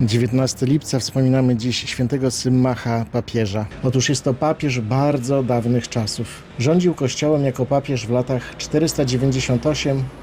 19 lipca wspominamy dziś świętego Symmacha papieża. Otóż jest to papież bardzo dawnych czasów. Rządził kościołem jako papież w latach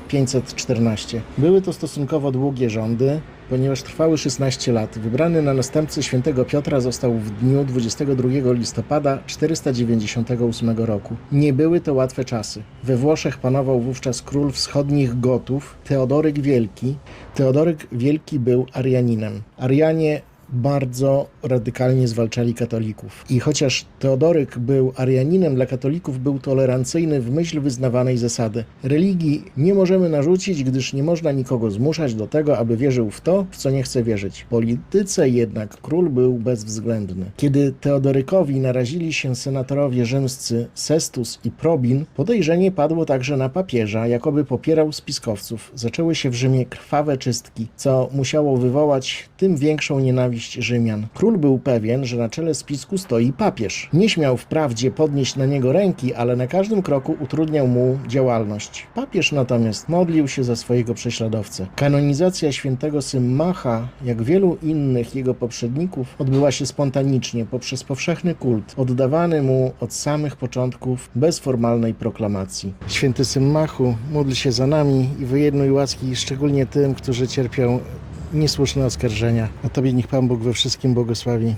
498-514. Były to stosunkowo długie rządy, ponieważ trwały 16 lat. Wybrany na następcę świętego Piotra został w dniu 22 listopada 498 roku. Nie były to łatwe czasy. We Włoszech panował wówczas król wschodnich Gotów, Teodoryk Wielki. Teodoryk Wielki był Arianinem. Arianie bardzo radykalnie zwalczali katolików. I chociaż Teodoryk był Arianinem, dla katolików był tolerancyjny w myśl wyznawanej zasady. Religii nie możemy narzucić, gdyż nie można nikogo zmuszać do tego, aby wierzył w to, w co nie chce wierzyć. W polityce jednak król był bezwzględny. Kiedy Teodorykowi narazili się senatorowie rzymscy Sestus i Probin, podejrzenie padło także na papieża, jakoby popierał spiskowców. Zaczęły się w Rzymie krwawe czystki, co musiało wywołać tym większą nienawiść Rzymian. Król był pewien, że na czele spisku stoi papież. Nie śmiał wprawdzie podnieść na niego ręki, ale na każdym kroku utrudniał mu działalność. Papież natomiast modlił się za swojego prześladowcę. Kanonizacja świętego Symmacha, jak wielu innych jego poprzedników, odbyła się spontanicznie poprzez powszechny kult, oddawany mu od samych początków bez formalnej proklamacji. Święty Symmachu, módl się za nami i wyjednuj łaski szczególnie tym, którzy cierpią niesłuszne oskarżenia. A Tobie niech Pan Bóg we wszystkim błogosławi.